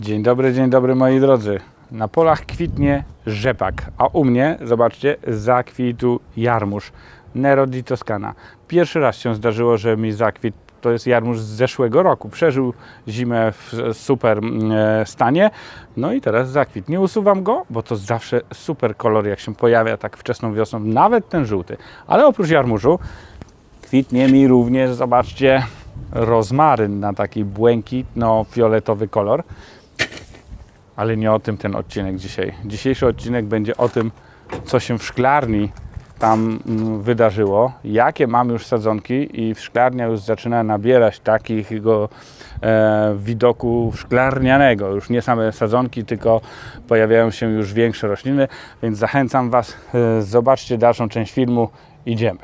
Dzień dobry, dzień dobry moi drodzy. Na polach kwitnie rzepak, a u mnie, zobaczcie, zakwitł jarmuż. Nero di Toscana. Pierwszy raz się zdarzyło, że mi zakwitł. To jest jarmuż z zeszłego roku. Przeżył zimę w super mm, e, stanie. No i teraz zakwit. Nie usuwam go, bo to zawsze super kolor, jak się pojawia tak wczesną wiosną, nawet ten żółty. Ale oprócz jarmużu kwitnie mi również, zobaczcie, rozmaryn na taki błękitno-fioletowy kolor. Ale nie o tym ten odcinek dzisiaj. Dzisiejszy odcinek będzie o tym, co się w szklarni tam mm, wydarzyło, jakie mam już sadzonki i szklarnia już zaczyna nabierać takiego e, widoku szklarnianego. Już nie same sadzonki, tylko pojawiają się już większe rośliny, więc zachęcam Was, e, zobaczcie dalszą część filmu. Idziemy.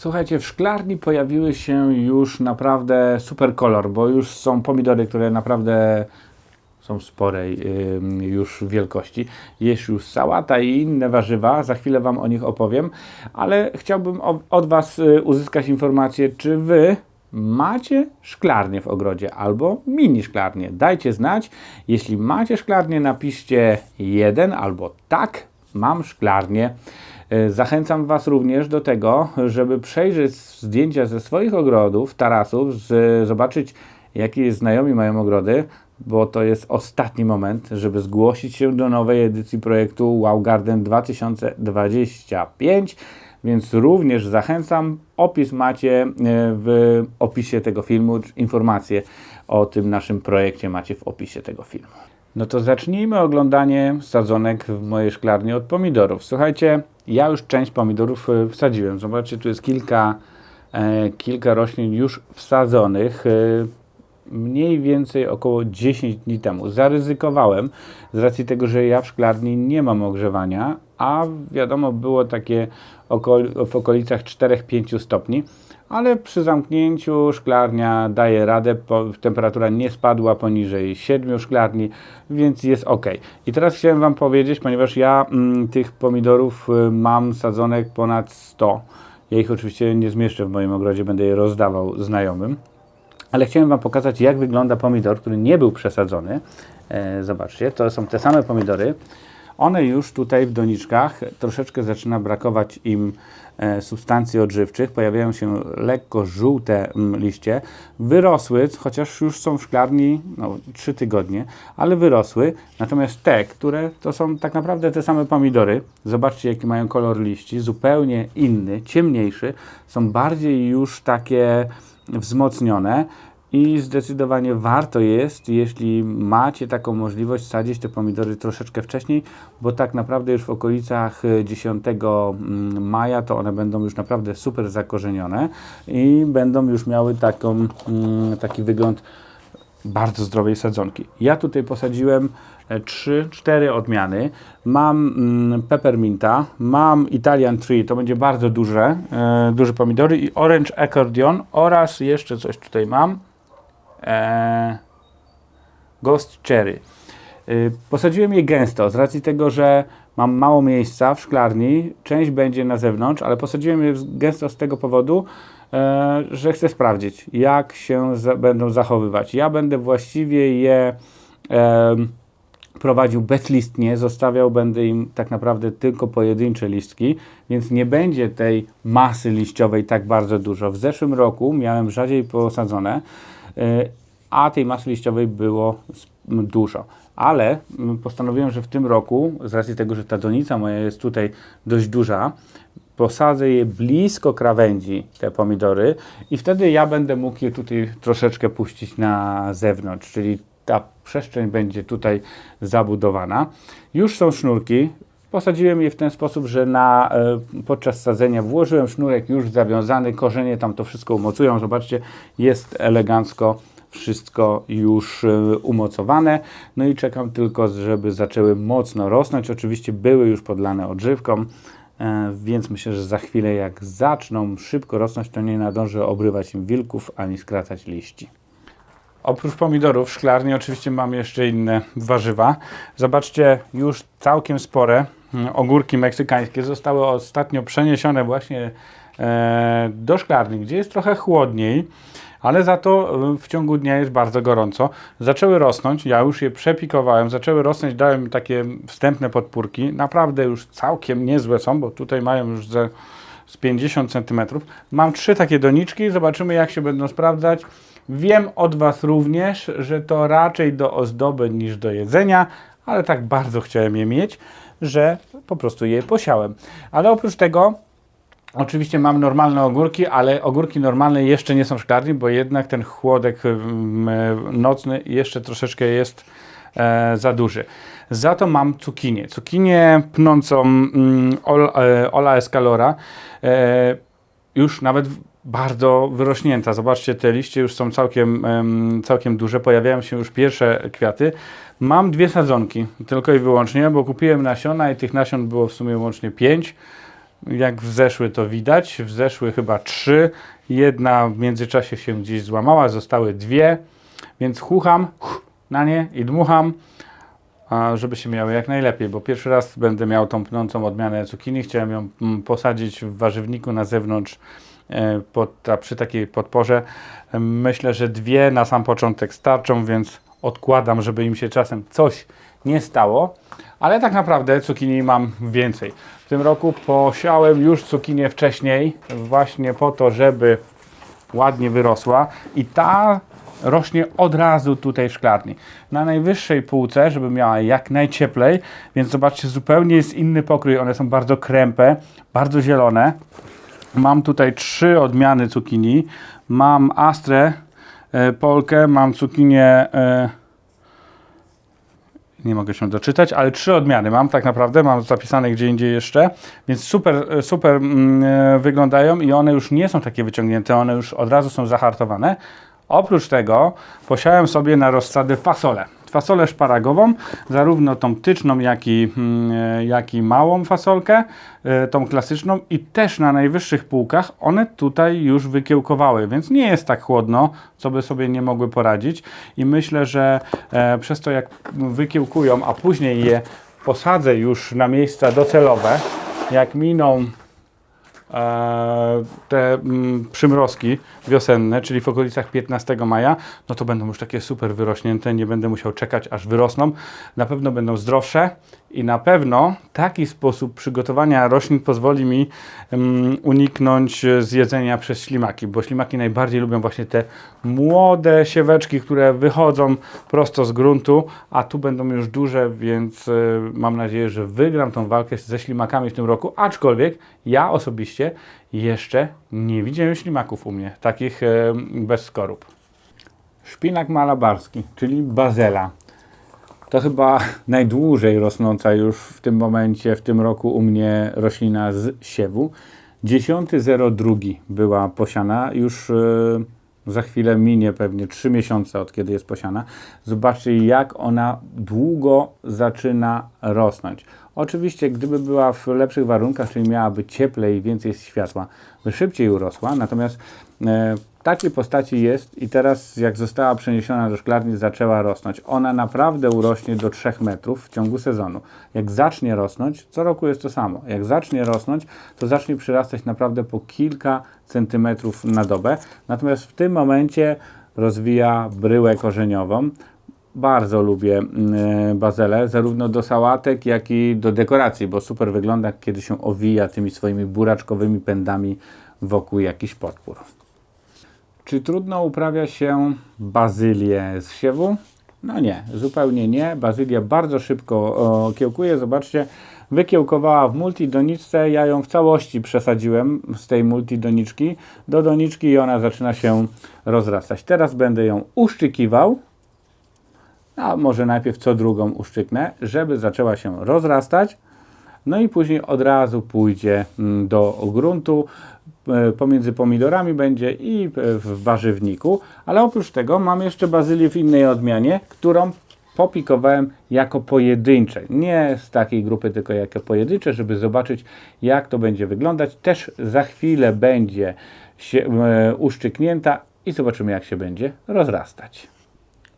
Słuchajcie, w szklarni pojawiły się już naprawdę super kolor, bo już są pomidory, które naprawdę są sporej ym, już wielkości. Jest już sałata i inne warzywa, za chwilę Wam o nich opowiem, ale chciałbym od Was y, uzyskać informację, czy Wy macie szklarnię w ogrodzie albo mini szklarnię. Dajcie znać. Jeśli macie szklarnię, napiszcie jeden albo tak, mam szklarnię. E, Zachęcam Was również do tego, żeby przejrzeć zdjęcia ze swoich ogrodów, tarasów, z, zobaczyć jakie znajomi mają ogrody, bo to jest ostatni moment, żeby zgłosić się do nowej edycji projektu Wow Garden 2025. Więc również zachęcam. Opis macie e, w opisie tego filmu. Informacje o tym naszym projekcie macie w opisie tego filmu. No to zacznijmy oglądanie sadzonek w mojej szklarni od pomidorów. Słuchajcie, ja już część pomidorów e, wsadziłem. Zobaczcie, tu jest kilka, e, kilka roślin już wsadzonych. E, mniej więcej około 10 dni temu. Zaryzykowałem z racji tego, że ja w szklarni nie mam ogrzewania, a wiadomo, było takie w okolicach 4-5 stopni. Ale przy zamknięciu szklarnia daje radę, temperatura nie spadła poniżej 7 szklarni, więc jest ok. I teraz chciałem Wam powiedzieć, ponieważ ja mm, tych pomidorów y, mam sadzonek ponad 100. Ja ich oczywiście nie zmieszczę w moim ogrodzie, będę je rozdawał znajomym. Ale chciałem Wam pokazać, jak wygląda pomidor, który nie był przesadzony. E, zobaczcie, to są te same pomidory. One już tutaj w doniczkach troszeczkę zaczyna brakować im e, substancji odżywczych. Pojawiają się lekko żółte mm, liście. Wyrosły, chociaż już są w szklarni no, 3 tygodnie, ale wyrosły. Natomiast te, które to są tak naprawdę te same pomidory, zobaczcie jaki mają kolor liści, zupełnie inny, ciemniejszy, są bardziej już takie wzmocnione. I zdecydowanie warto jest, jeśli macie taką możliwość, sadzić te pomidory troszeczkę wcześniej, bo tak naprawdę już w okolicach e, 10 mm, maja to one będą już naprawdę super zakorzenione i będą już miały taką, mm, taki wygląd bardzo zdrowej sadzonki. Ja tutaj posadziłem 3-4 odmiany. Mam mm, mam Italian Tree, to będzie bardzo duże, e, duże pomidory i Orange Accordion oraz jeszcze coś tutaj mam. E, Ghost Cherry. Y, Posadziłem je gęsto, z racji tego, że mam mało miejsca w szklarni, część będzie na zewnątrz, ale posadziłem je gęsto z tego powodu, e, że chcę sprawdzić, jak się będą zachowywać. Ja będę właściwie je e, prowadził bezlistnie, zostawiał będę im tak naprawdę tylko pojedyncze listki, więc nie będzie tej masy liściowej tak bardzo dużo. W zeszłym roku miałem rzadziej posadzone, e, a tej masy liściowej było dużo. Ale m, postanowiłem, że w tym roku, z racji tego, że ta donica moja jest tutaj dość duża, posadzę je blisko krawędzi, te pomidory, i wtedy ja będę mógł je tutaj troszeczkę puścić na zewnątrz, czyli ta przestrzeń będzie tutaj zabudowana. Już są sznurki. Posadziłem je w ten sposób, że na, e, podczas sadzenia włożyłem sznurek już zawiązany, korzenie tam to wszystko umocują. Zobaczcie, jest elegancko wszystko już e, umocowane. No i czekam tylko, żeby zaczęły mocno rosnąć. Oczywiście były już podlane odżywką, e, więc myślę, że za chwilę jak zaczną szybko rosnąć, to nie nadążę obrywać im wilków ani skracać liści. Oprócz pomidorów w szklarni oczywiście mam jeszcze inne warzywa. Zobaczcie, już całkiem spore ogórki meksykańskie zostały ostatnio przeniesione właśnie e, do szklarni, gdzie jest trochę chłodniej, ale za to e, w ciągu dnia jest bardzo gorąco. Zaczęły rosnąć, ja już je przepikowałem, zaczęły rosnąć, dałem takie wstępne podpórki, naprawdę już całkiem niezłe są, bo tutaj mają już ze, z 50 cm. Mam trzy takie doniczki, zobaczymy jak się będą sprawdzać. Wiem od Was również, że to raczej do ozdoby niż do jedzenia, ale tak bardzo chciałem je mieć, że po prostu je posiałem. Ale oprócz tego Oczywiście mam normalne ogórki, ale ogórki normalne jeszcze nie są w szklarni, bo jednak ten chłodek mm, nocny jeszcze troszeczkę jest e, za duży. Za to mam cukinię. Cukinię pnącą mm, e, Ola Escalora. E, już nawet bardzo wyrośnięta. Zobaczcie, te liście już są całkiem, em, całkiem duże. Pojawiają się już pierwsze kwiaty. Mam dwie sadzonki, tylko i wyłącznie, bo kupiłem nasiona i tych nasion było w sumie łącznie pięć. Jak wzeszły to widać, wzeszły chyba trzy. Jedna w międzyczasie się gdzieś złamała, zostały dwie, więc chucham na nie i dmucham, żeby się miały jak najlepiej, bo pierwszy raz będę miał tą pnącą odmianę cukinii. Chciałem ją mm, posadzić w warzywniku na zewnątrz pod, ta, przy takiej podporze. E, Myślę, że dwie na sam początek starczą, więc odkładam, żeby im się czasem coś nie stało. Ale tak naprawdę cukinii mam więcej. W tym roku posiałem już cukinię wcześniej, właśnie po to, żeby ładnie wyrosła i ta rośnie od razu tutaj w szklarni. Na najwyższej półce, żeby miała jak najcieplej, więc zobaczcie, zupełnie jest inny pokrój. One są bardzo krępe, bardzo zielone. Mam tutaj trzy odmiany cukinii. Mam astrę, e, polkę, mam cukinię e, nie mogę się doczytać, ale trzy odmiany mam tak naprawdę, mam zapisane gdzie indziej jeszcze, więc super, super mm, e, wyglądają i one już nie są takie wyciągnięte, one już od razu są zahartowane. Oprócz tego posiałem sobie na rozsady fasolę. Fasolę szparagową, zarówno tą tyczną, jak i, mm, e, jak i małą fasolkę, e, tą klasyczną i też na najwyższych półkach one tutaj już wykiełkowały, więc nie jest tak chłodno, co by sobie nie mogły poradzić. I myślę, że e, przez to jak wykiełkują, a później je posadzę już na miejsca docelowe, jak miną te mm, przymrozki wiosenne, czyli w okolicach 15 maja, no to będą już takie super wyrośnięte, nie będę musiał czekać aż wyrosną. Na pewno będą zdrowsze i na pewno taki sposób przygotowania roślin pozwoli mi mm, uniknąć e, zjedzenia przez ślimaki, bo ślimaki najbardziej lubią właśnie te młode sieweczki, które wychodzą prosto z gruntu, a tu będą już duże, więc e, mam nadzieję, że wygram tą walkę ze ślimakami w tym roku, aczkolwiek ja osobiście jeszcze nie widziałem ślimaków u mnie, takich e, bez skorup. Szpinak malabarski, czyli bazela. To chyba najdłużej rosnąca już w tym momencie, w tym roku u mnie roślina z siewu. 10.02 była posiana, już e, za chwilę minie pewnie 3 miesiące od kiedy jest posiana. Zobaczcie jak ona długo zaczyna rosnąć. Oczywiście gdyby była w lepszych warunkach, czyli miałaby cieplej więcej światła, by szybciej urosła, natomiast e, takiej postaci jest i teraz jak została przeniesiona do szklarni zaczęła rosnąć. Ona naprawdę urośnie do 3 metrów w ciągu sezonu. Jak zacznie rosnąć, co roku jest to samo, jak zacznie rosnąć, to zacznie przyrastać naprawdę po kilka centymetrów na dobę. Natomiast w tym momencie rozwija bryłę korzeniową. Bardzo lubię mm, bazelę, zarówno do sałatek, jak i do dekoracji, bo super wygląda, kiedy się owija tymi swoimi buraczkowymi pędami wokół jakiś podpór. Czy trudno uprawia się bazylię z siewu? No nie, zupełnie nie. Bazylia bardzo szybko o, kiełkuje. Zobaczcie, wykiełkowała w multidoniczce. Ja ją w całości przesadziłem z tej multidoniczki do doniczki i ona zaczyna się rozrastać. Teraz będę ją uszczykiwał. A może najpierw co drugą uszczyknę, żeby zaczęła się rozrastać. No i później od razu pójdzie mm, do gruntu. E, Pomiędzy pomidorami będzie i e, w warzywniku. Ale oprócz tego mam jeszcze bazylię w innej odmianie, którą popikowałem jako pojedyncze. Nie z takiej grupy, tylko jako pojedyncze, żeby zobaczyć jak to będzie wyglądać. Też za chwilę będzie się e, uszczyknięta i zobaczymy jak się będzie rozrastać.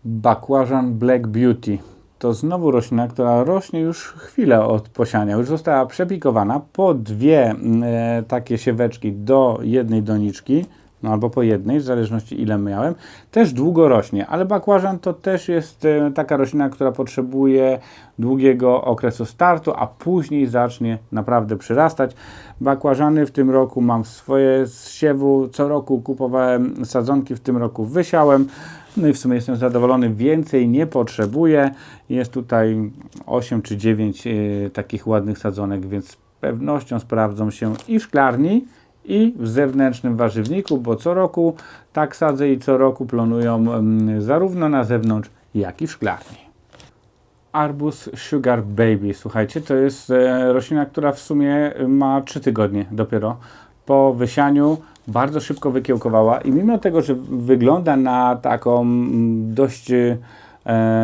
Bakłażan Black Beauty. to znowu roślina, która rośnie już chwilę od posiania. Już została przepikowana po dwie mm, e, takie sieweczki do jednej doniczki, no albo po jednej, w zależności ile miałem. Też długo rośnie, ale bakłażan to też jest e, taka roślina, która potrzebuje długiego okresu startu, a później zacznie naprawdę przyrastać. Bakłażany w tym roku mam swoje z siewu, co roku kupowałem sadzonki, w tym roku wysiałem. No i w sumie jestem zadowolony, więcej nie potrzebuję. Jest tutaj 8 czy 9 e, takich ładnych sadzonek, więc z pewnością sprawdzą się i w szklarni, i w zewnętrznym warzywniku, bo co roku tak sadzę i co roku planują mm, zarówno na zewnątrz, jak i w szklarni. Arbus Sugar Baby, słuchajcie, to jest e, roślina, która w sumie ma 3 tygodnie dopiero po wysianiu. Bardzo szybko wykiełkowała i mimo tego, że wygląda na taką mm, dość e,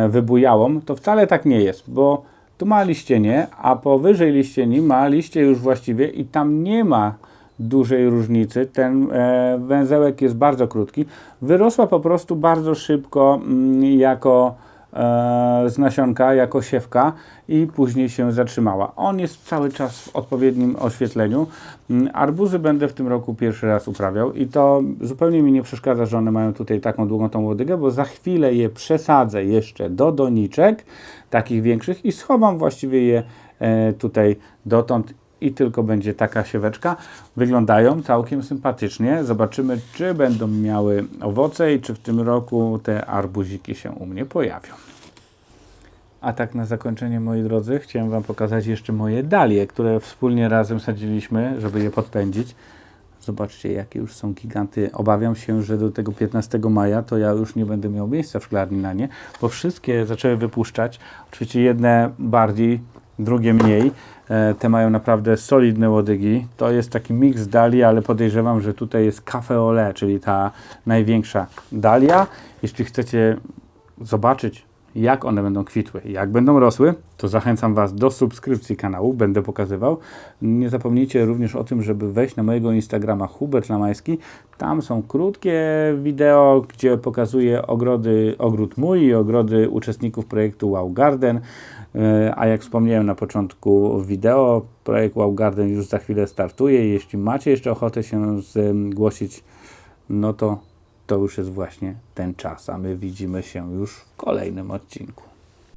wybujałą, to wcale tak nie jest, bo tu ma liścienie, a powyżej liścieni ma liście już właściwie i tam nie ma dużej różnicy. Ten e, węzełek jest bardzo krótki. Wyrosła po prostu bardzo szybko mm, jako z nasionka, jako siewka i później się zatrzymała. On jest cały czas w odpowiednim oświetleniu. Mm, Arbuzy będę w tym roku pierwszy raz uprawiał i to zupełnie mi nie przeszkadza, że one mają tutaj taką długą tą łodygę, bo za chwilę je przesadzę jeszcze do doniczek, takich większych i schowam właściwie je e, tutaj dotąd i tylko będzie taka sieweczka. Wyglądają całkiem sympatycznie. Zobaczymy, czy będą miały owoce i czy w tym roku te arbuziki się u mnie pojawią. A tak na zakończenie, moi drodzy, chciałem Wam pokazać jeszcze moje dalie, które wspólnie razem sadziliśmy, żeby je podpędzić. Zobaczcie, jakie już są giganty. Obawiam się, że do tego 15 maja to ja już nie będę miał miejsca w szklarni na nie, bo wszystkie zaczęły wypuszczać. Oczywiście jedne bardziej, drugie mniej. E, Te mają naprawdę solidne łodygi. To jest taki miks dali, ale podejrzewam, że tutaj jest cafe ole, czyli ta największa dalia. Jeśli chcecie zobaczyć, jak one będą kwitły, jak będą rosły, to zachęcam Was do subskrypcji kanału, będę pokazywał. Nie zapomnijcie również o tym, żeby wejść na mojego Instagrama Hubert Lamański. Tam są krótkie wideo, gdzie pokazuję ogrody, ogród mój i ogrody uczestników projektu Wow Garden. E, A jak wspomniałem na początku wideo, projekt Wow Garden już za chwilę startuje. Jeśli macie jeszcze ochotę się zgłosić, no to to już jest właśnie ten czas, a my widzimy się już w kolejnym odcinku.